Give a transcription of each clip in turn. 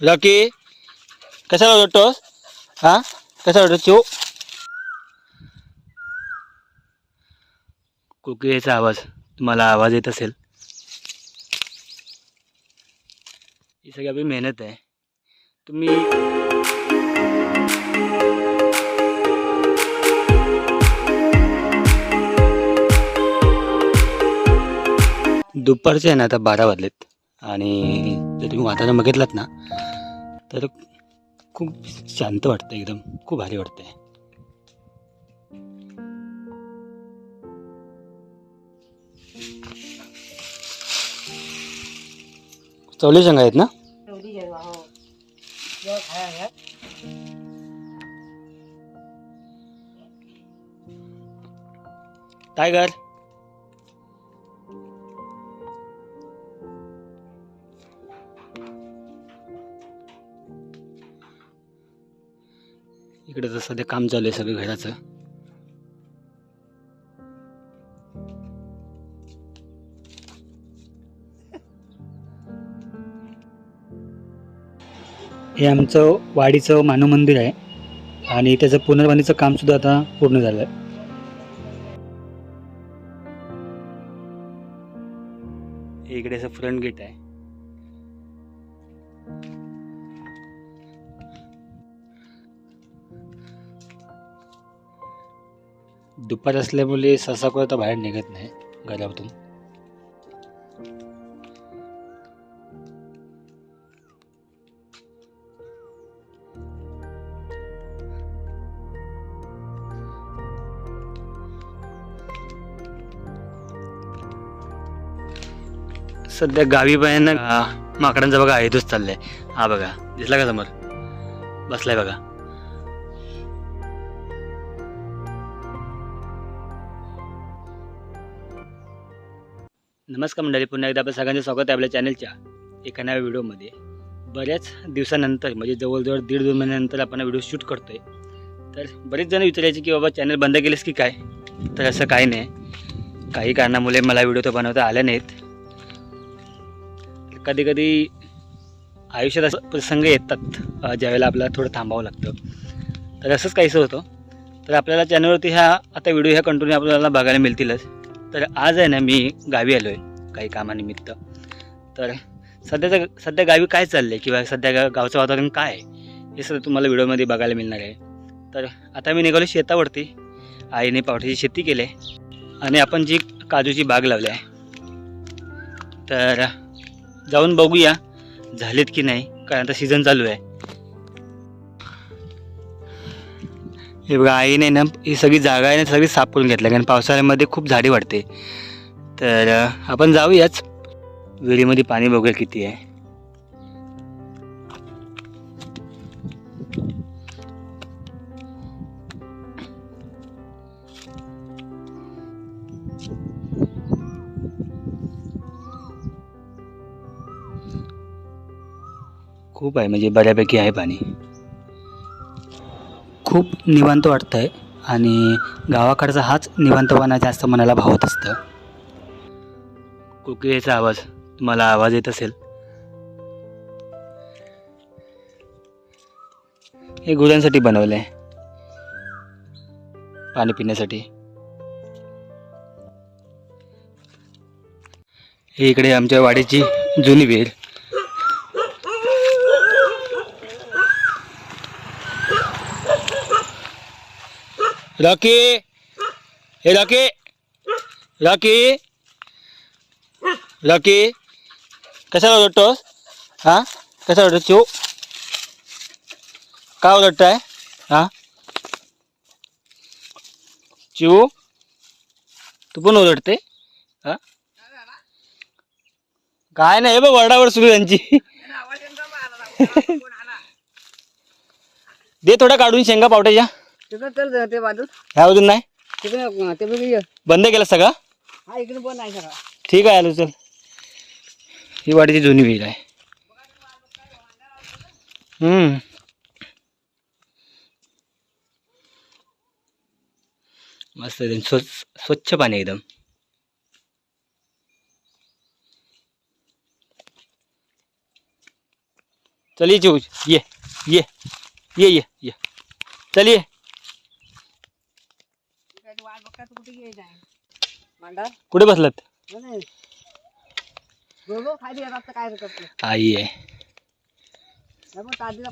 Lucky कशाला ओरडतोस? हा? कसा ओरडतो चिव कुकिळेचा आवाज तुम्हाला आवाज येत असेल. ही सगळी आपली मेहनत आहे. तुम्ही दुपारचे आहे ना आता बारा वाजलेत. आणि जर तुम्ही वातावरण बघितलात ना तर खूप शांत वाटतं एकदम. खूप भारी वाटतंय. चवली शेंगा आहेत ना? टायगर? इकडे तर सध्या काम चालू आहे सगळं घराचं. हे आमचं वाडीचं मानव मंदिर आहे आणि त्याचं पुनर्बांधीचं कामसुद्धा आता पूर्ण झालं आहे. इकडे असं फ्रंट गेट आहे. दुपार असल्यामुळे सहसा कोण तर बाहेर निघत नाही घरातून. सध्या गावी बायांना माकडांचा बघा हेतूच चाललाय. हा बघा दिसला का समोर? बसलाय बघा. नमस्कार मंडळी पुन्हा एकदा आपल्या सगळ्यांचं स्वागत आहे आपल्या चॅनलच्या एका नव्या व्हिडिओमध्ये. बऱ्याच दिवसानंतर म्हणजे जवळजवळ दीड दोन महिन्यानंतर आपण व्हिडिओ शूट करतो आहे तर बरेच जण विचारायचे की बाबा चॅनल बंद केलेस की काय? तर असं काही नाही. काही कारणामुळे मला व्हिडिओ तर बनवता आल्या नाहीत. कधी कधी आयुष्यात असं प्रसंग येतात ज्यावेळेला आपल्याला थोडं थांबावं लागतं. तर असंच काहीसं होतं. तर आपल्याला चॅनलवरती ह्या आता व्हिडिओ ह्या कंटिन्यू आपल्याला बघायला मिळतीलच. तर आज आहे ना मी गावी आलो आहे काही कामानिमित्त. तर सध्याचं सध्या गावी काय चाललं आहे किंवा सध्या गा गावचं वातावरण काय आहे? हे सगळं तुम्हाला व्हिडिओमध्ये बघायला मिळणार आहे. तर आता मी निघालो शेतावरती. आईने पावट्याची शेती केली आहे. आणि आपण जी काजूची बाग लावली आहे. तर जाऊन बघूया झालेत की नाही कारण आता सीझन चालू आहे. हे बघा आईने ना ही सगळी जागा आहे ना सगळी साफ करून घेतल्या कारण पावसाळ्यामध्ये खूप झाडी वाढते. तर आपण जाऊयाच. विहिरीमध्ये पाणी बघूया किती आहे. खूप आहे म्हणजे बऱ्यापैकी आहे पाणी. खूप निवांत वाटतं आहे आणि गावाकडचा हाच निवांतपणा जास्त मनाला भावत असतं. कोकिळेचा आवाज तुम्हाला आवाज येत असेल. हे गुरांसाठी बनवलं आहे पाणी पिण्यासाठी. हे इकडे आमच्या वाडीची जुनी वेळ रॉकी! हे रॉकी! रॉकी! रॉकी कशाला ओरडतोस? हा? कसा ओरडतो चिव का ओरडताय? हा? चिव तू पण ओरडते? हा? काय नाही बघ वरडावर सुरू त्यांची दे थोडा काढून शेंगा पावट्याच्या तिकडे चल ते बाजू ह्या अजून नाही? तिकडे ते बघ ये. बंद केलं सगळं? हा इकडे पण नाही सगळा. ठीक आहे आलो चल. ही वाडीची जुनी विहीर आहे. हम्म. मस्त स्वच्छ स्वच्छ पाणी एकदम. चल ये चिऊ ये ये ये ये ये. चल ये. वाट बघता तू कुठे बसलात? खाली काय आई आहे. ताजीला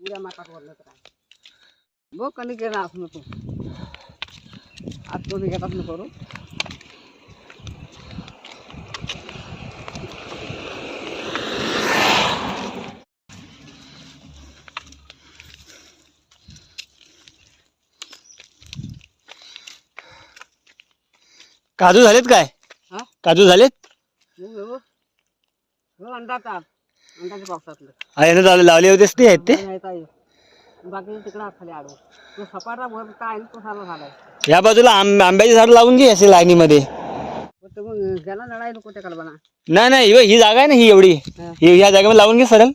उद्या माकात वरलं तर काय? बघ कधी केलं असं तू आज कोणी घेतात ना करू काजू झालेत काय? काजू झालेत? अंडाचा अंडाच्या पावसातलं हा यानं लावले लावले होतेस ते आहेत ते? नाही ताई. बाकी तिकडं खाली आडवं. तो सपाटा वर काय तो सारा झालाय. या बाजूला आंब आंब्याची झाड लावून घे असे लाईनीमध्ये. तो मग ज्याला लढाई नको त्या कल्पना. नाही नाही ही- ही जागा आहे ना ही एवढी. हा. ही या जागेमध्ये लावून घे सरळ.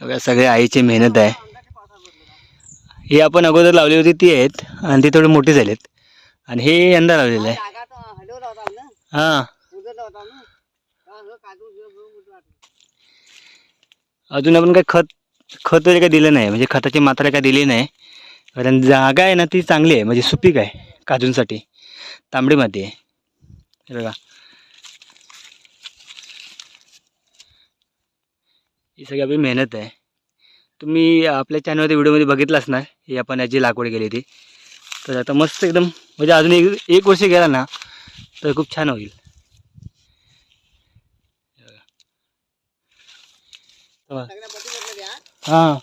बघा, सगळे आईची मेहनत आहे. ही आपण अगोदर लावली होती ती आहेत आणि ती थोडी मोठी झालीत. आणि हे यंदा लावलेलं आहे. हां. अजून आपण काही खत खत वगैरे काही दिलं नाही. म्हणजे खताची मात्रा काही दिली नाही. कारण जागा आहे ना ती चांगली आहे. म्हणजे सुपीक आहे काजूंसाठी. तांबडी माती आहे. बघा. ही सगळी आपली मेहनत आहे. तुम्ही आपल्या चॅनलमध्ये व्हिडिओमध्ये बघितलं असणार ही आपण याची लागवड केली ती तर आता मस्त एकदम म्हणजे अजून एक एक वर्ष गेला ना तर खूप छान होईल. हां.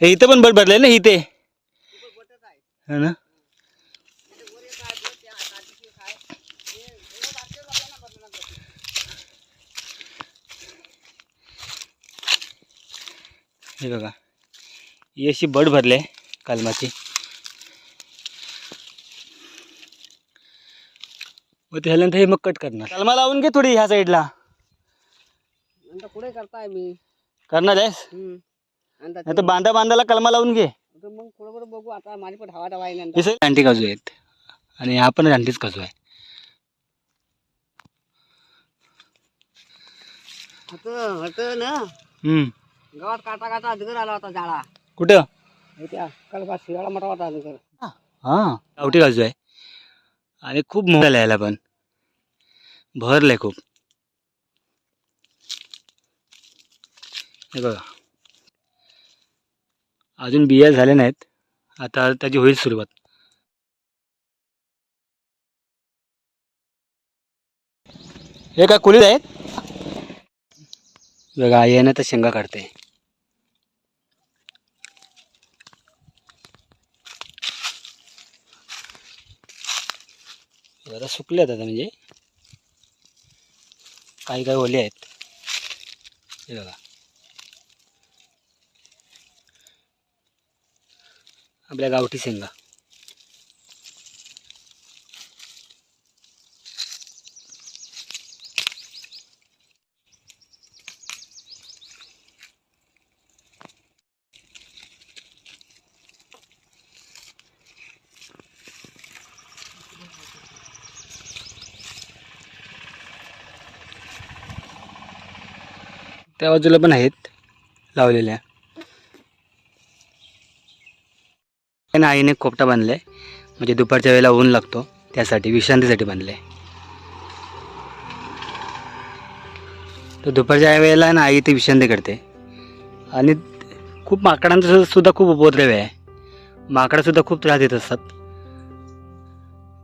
इथं पण बट भरले ना इथे? है ना ते वर एक आहे, बट त्या काजूची एक आहे. हे एवढं बारकेच आपल्याला भरलं ना बटी. हे बघा. ही अशी बड भरले कलमाची. व त्यानंतर हे मग कट करणार. कलमा लावून घे थोडी ह्या साईडला नंतर पुढे करताय मी. करणार आहेस? हम्म. नंतर नाही तर बांधा बांधाला कलमा लावून घे. तर मग पुढे पुढे बघू आता माझी पण हवा दवा आहे हे सगळे काजू आहेत. आणि हा पण रानटीच काजू आहे. होतं होतं ना हम्म. गावात काटा काटा अजगर आला होता झाडा. कुठं? त्या कलबा शिवाळा मोठा होता अजगर हां. गावठी काजू आहे. आणि खूप मोठा यायला पण. भरलंय खूप. हे बघा. अजून बिया झाल्या नाहीत. आता त्याची होईल सुरुवात. हे काय कुलीत आहेत? बघा आई आहे ना तर शेंगा काढते. जरा सुकले आहेत आता म्हणजे. काही काही ओले आहेत. हे बघा. आपल्या गावठी शेंगा. त्या बाजूला पण आहेत लावलेल्या. आणि आईने कोपटा बांधलाय. म्हणजे दुपारच्या वेळेला ऊन लागतो. त्यासाठी विश्रांतीसाठी बांधलाय. तर दुपारच्या वेळेला ना आई ते विश्रांती करते. आणि खूप माकडांचा सुद्धा खूप उपद्रव आहे. माकडंसुद्धा खूप त्रास देत असतात.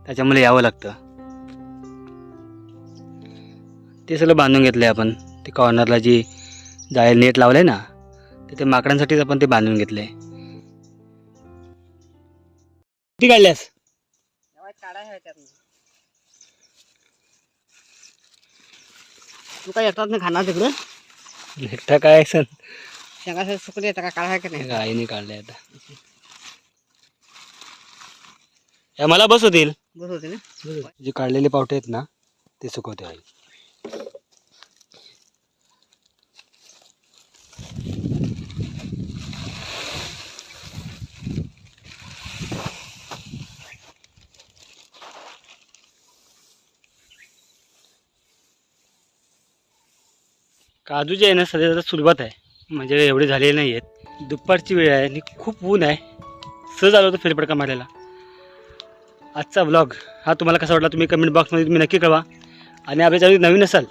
त्याच्यामुळे यावं लागतं. ते सगळं बांधून घेतलं आहे आपण. ते कॉर्नरला जी जाळे नेट लावलं आहे ना तर ते माकडांसाठीच आपण ते बांधून घेतलं किती काढल्यास? तू काय येतात ना खाणार तिकडं? एकटा काय सण शेंगा सुकले येतात का? काढा आहे का नाही? आईने काढले आता. या मला बस होतील. बस होते ना? जे काढलेले पावटे आहेत ना ते सुकवते आई. काजू जे आहे ना सध्या जरा सुरुवात आहे. म्हणजे एवढे झालेले नाही आहेत. दुपारची वेळ आहे आणि खूप ऊन आहे. सहज आलो होतो फेरफटका मारायला. आजचा ब्लॉग हा तुम्हाला कसा वाटला तुम्ही कमेंट बॉक्समध्ये तुम्ही नक्की कळवा. आणि आपल्या चॅनल नवीन असाल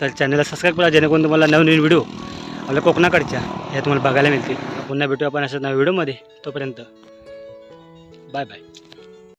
तर चॅनलला सबस्क्राईब करा जेणेकरून तुम्हाला नवीन व्हिडिओ आपल्या कोकणाकडच्या ह्या तुम्हाला बघायला मिळतील. पुन्हा भेटू आपण अशा नव्या व्हिडिओमध्ये तोपर्यंत बाय बाय